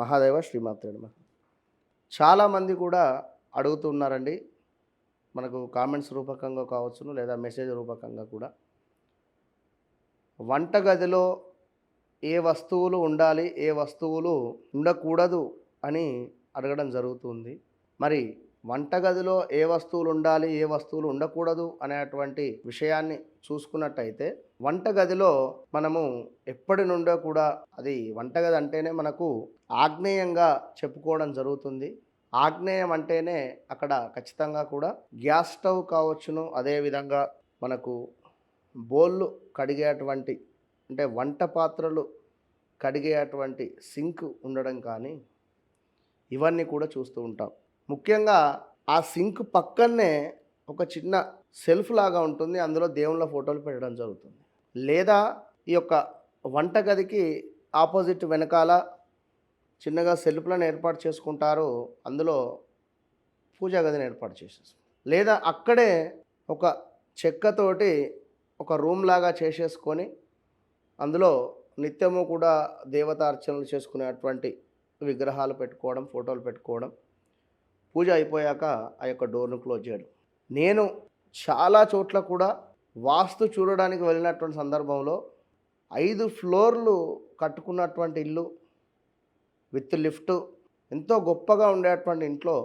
మహాదేవ శ్రీమాత్రేడు చాలామంది కూడా అడుగుతున్నారండి మనకు కామెంట్స్ రూపకంగా కావచ్చును లేదా మెసేజ్ రూపకంగా కూడా. వంటగదిలో ఏ వస్తువులు ఉండాలి ఏ వస్తువులు ఉండకూడదు అని అడగడం జరుగుతుంది. మరి వంటగదిలో ఏ వస్తువులు ఉండాలి ఏ వస్తువులు ఉండకూడదు అనేటువంటి విషయాన్ని చూసుకున్నట్టయితే వంటగదిలో మనము ఎప్పటి నుండో కూడా అది వంటగది అంటేనే మనకు ఆగ్నేయంగా చెప్పుకోవడం జరుగుతుంది. ఆగ్నేయం అంటేనే అక్కడ ఖచ్చితంగా కూడా గ్యాస్ స్టవ్ కావచ్చును. అదేవిధంగా మనకు బోళ్ళు కడిగేటువంటి అంటే వంట పాత్రలు కడిగేటువంటి సింక్ ఉండడం కానీ ఇవన్నీ కూడా చూస్తూ ఉంటాం. ముఖ్యంగా ఆ సింక్ పక్కనే ఒక చిన్న సెల్ఫ్ లాగా ఉంటుంది. అందులో దేవుళ్ళ ఫోటోలు పెట్టడం జరుగుతుంది. లేదా ఈ యొక్క వంటగదికి ఆపోజిట్ వెనకాల చిన్నగా సెల్ఫ్లను ఏర్పాటు చేసుకుంటారు. అందులో పూజా గదిని ఏర్పాటు చేసేసి లేదా అక్కడే ఒక చెక్కతోటి ఒక రూమ్ లాగా చేసేసుకొని అందులో నిత్యము కూడా దేవతార్చనలు చేసుకునేటువంటి విగ్రహాలు పెట్టుకోవడం ఫోటోలు పెట్టుకోవడం పూజ అయిపోయాక ఆ యొక్క డోర్ను క్లోజ్ చేయడం. నేను చాలా చోట్ల కూడా వాస్తు చూడడానికి వెళ్ళినటువంటి సందర్భంలో ఐదు ఫ్లోర్లు కట్టుకున్నటువంటి ఇల్లు విత్ లిఫ్ట్ ఎంతో గొప్పగా ఉండేటువంటి ఇంట్లో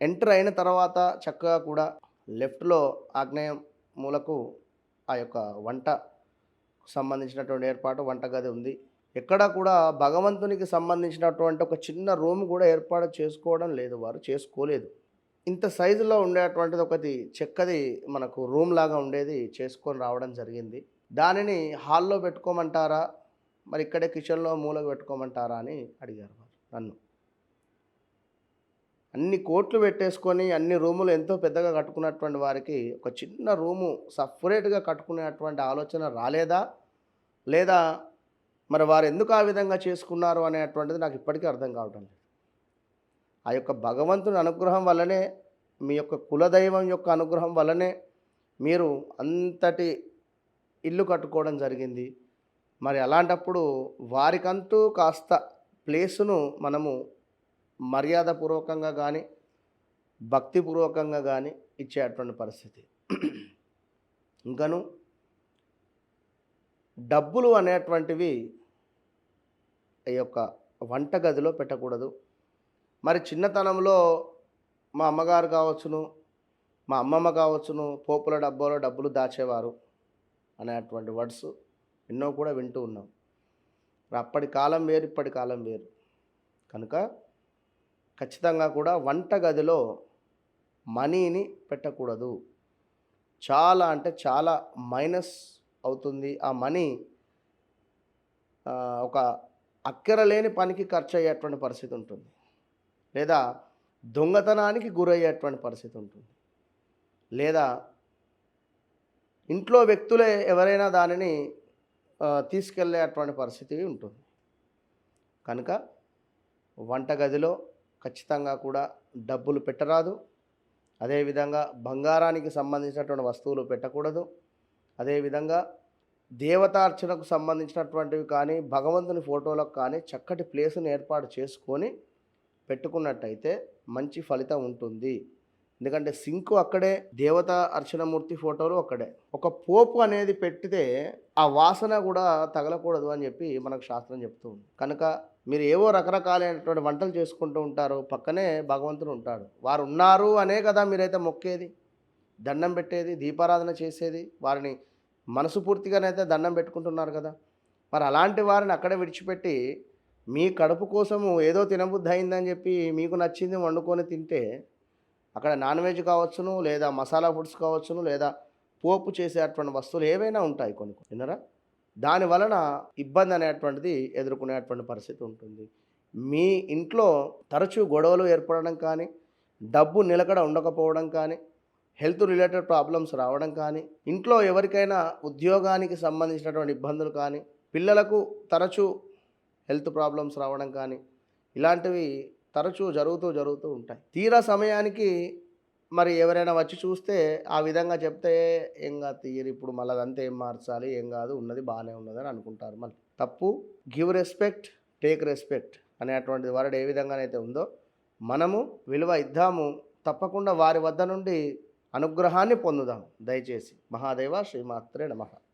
ఎంటర్ అయిన తర్వాత చక్కగా కూడా లెఫ్ట్లో ఆగ్నేయ మూలకు ఆ యొక్క వంట సంబంధించినటువంటి ఏర్పాటు వంటగది ఉంది. ఎక్కడ కూడా భగవంతునికి సంబంధించినటువంటి ఒక చిన్న రూమ్ కూడా ఏర్పాటు చేసుకోవడం లేదు. వారు చేసుకోలేదు. ఇంత సైజులో ఉండేటువంటిది ఒకటి చెక్కది మనకు రూమ్ లాగా ఉండేది చేసుకొని రావడం జరిగింది. దానిని హాల్లో పెట్టుకోమంటారా? మరి ఇక్కడే కిచెన్లో మూలకు పెట్టుకోమంటారా అని అడిగారు వారు నన్ను. అన్ని కోట్లు పెట్టేసుకొని అన్ని రూములు ఎంతో పెద్దగా కట్టుకున్నటువంటి వారికి ఒక చిన్న రూము సపరేట్గా కట్టుకునేటువంటి ఆలోచన రాలేదా? లేదా మరి వారు ఎందుకు ఆ విధంగా చేసుకున్నారు అనేటువంటిది నాకు ఇప్పటికీ అర్థం కావటం లేదు. ఆ యొక్క భగవంతుని అనుగ్రహం వల్లనే మీ యొక్క కులదైవం యొక్క అనుగ్రహం వల్లనే మీరు అంతటి ఇల్లు కట్టుకోవడం జరిగింది. మరి అలాంటప్పుడు వారికంటూ కాస్త ప్లేసును మనము మర్యాదపూర్వకంగా కానీ భక్తిపూర్వకంగా కానీ ఇచ్చేటువంటి పరిస్థితి. ఇంకను డబ్బులు అనేటువంటివి ఈ యొక్క వంటగదిలో పెట్టకూడదు. మరి చిన్నతనంలో మా అమ్మగారు కావచ్చును మా అమ్మమ్మ కావచ్చును పోపుల డబ్బాలో డబ్బులు దాచేవారు అనేటువంటి వర్డ్స్ ఎన్నో కూడా వింటూ ఉన్నాం. అప్పటి కాలం వేరు ఇప్పటి కాలం వేరు. కనుక ఖచ్చితంగా కూడా వంటగదిలో మనీని పెట్టకూడదు. చాలా అంటే చాలా మైనస్ అవుతుంది. ఆ మనీ ఒక అక్కర లేని పనికి ఖర్చు అయ్యేటువంటి పరిస్థితి ఉంటుంది. లేదా దొంగతనానికి గురయ్యేటువంటి పరిస్థితి ఉంటుంది. లేదా ఇంట్లో వ్యక్తులే ఎవరైనా దానిని తీసుకెళ్ళేటువంటి పరిస్థితి ఉంటుంది. కనుక వంటగదిలో ఖచ్చితంగా కూడా డబ్బులు పెట్టరాదు. అదేవిధంగా బంగారానికి సంబంధించినటువంటి వస్తువులు పెట్టకూడదు. అదేవిధంగా దేవతార్చనకు సంబంధించినటువంటివి కానీ భగవంతుని ఫోటోలకు కానీ చక్కటి ప్లేస్ని ఏర్పాటు చేసుకొని పెట్టుకున్నట్టయితే మంచి ఫలితం ఉంటుంది. ఎందుకంటే సింకు అక్కడే దేవత అర్చనమూర్తి ఫోటోలు అక్కడే. ఒక పోపు అనేది పెట్టితే ఆ వాసన కూడా తగలకూడదు అని చెప్పి మనకు శాస్త్రం చెప్తూ ఉంది. కనుక మీరు ఏవో రకరకాలైనటువంటి వంటలు చేసుకుంటూ ఉంటారు పక్కనే భగవంతుడు ఉంటాడు. వారు ఉన్నారు అనే కదా మీరైతే మొక్కేది. దండం పెట్టేది దీపారాధన చేసేది వారిని మనసు పూర్తిగానైతే దండం పెట్టుకుంటున్నారు కదా. మరి అలాంటి వారిని అక్కడే విడిచిపెట్టి మీ కడుపు కోసము ఏదో తినబుద్ధి అయిందని చెప్పి మీకు నచ్చింది వండుకొని తింటే అక్కడ నాన్ వెజ్ కావచ్చును లేదా మసాలా ఫుడ్స్ కావచ్చును లేదా పోపు చేసేటువంటి వస్తువులు ఏవైనా ఉంటాయి కొన్ని విన్నరా? దాని వలన ఇబ్బంది అనేటువంటిది ఎదుర్కొనేటువంటి పరిస్థితి ఉంటుంది. మీ ఇంట్లో తరచూ గొడవలు ఏర్పడడం కానీ డబ్బు నిలకడ ఉండకపోవడం కానీ హెల్త్ రిలేటెడ్ ప్రాబ్లమ్స్ రావడం కానీ ఇంట్లో ఎవరికైనా ఉద్యోగానికి సంబంధించినటువంటి ఇబ్బందులు కానీ పిల్లలకు తరచూ హెల్త్ ప్రాబ్లమ్స్ రావడం కానీ ఇలాంటివి తరచూ జరుగుతూ జరుగుతూ ఉంటాయి. తీరా సమయానికి మరి ఎవరైనా వచ్చి చూస్తే ఆ విధంగా చెప్తే ఏం కాదు తీయరు ఇప్పుడు మళ్ళీ అదంతా ఏం మార్చాలి ఏం కాదు ఉన్నది బాగానే ఉన్నది అని అనుకుంటారు మళ్ళీ. తప్పు గివ్ రెస్పెక్ట్ టేక్ రెస్పెక్ట్ అనేటువంటి వరడు ఏ విధంగానైతే ఉందో మనము విలువ ఇద్దాము తప్పకుండా వారి వద్ద నుండి అనుగ్రహాన్ని పొందుదాం. దయచేసి మహాదేవ శ్రీమాత్రే నమః.